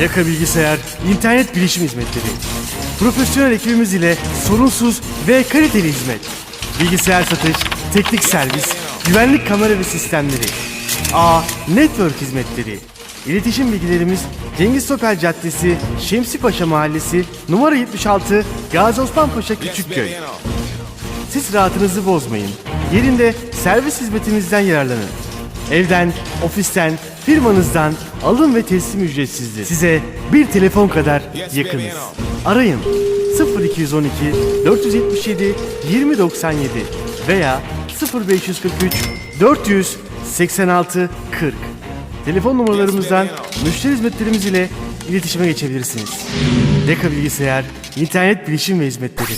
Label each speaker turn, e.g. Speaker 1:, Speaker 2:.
Speaker 1: Yaka Bilgisayar, internet bilişim hizmetleri. Profesyonel ekibimiz ile sorunsuz ve kaliteli hizmet. Bilgisayar satış, teknik servis, güvenlik kamera ve sistemleri. A. Network hizmetleri. İletişim bilgilerimiz Cengiz Topel Caddesi, Şemsi Paşa Mahallesi, numara 76, Gazi Osman Paşa Küçükköy. Siz rahatınızı bozmayın. Yerinde servis hizmetimizden yararlanın. Evden, ofisten, firmanızdan alım ve teslim ücretsizdir. Size bir telefon kadar yakınız. Arayın 0212 477 2097 veya 0543 486 40. Telefon numaralarımızdan müşteri hizmetlerimiz ile iletişime geçebilirsiniz. Deka Bilgisayar, internet bilişim ve hizmetleri.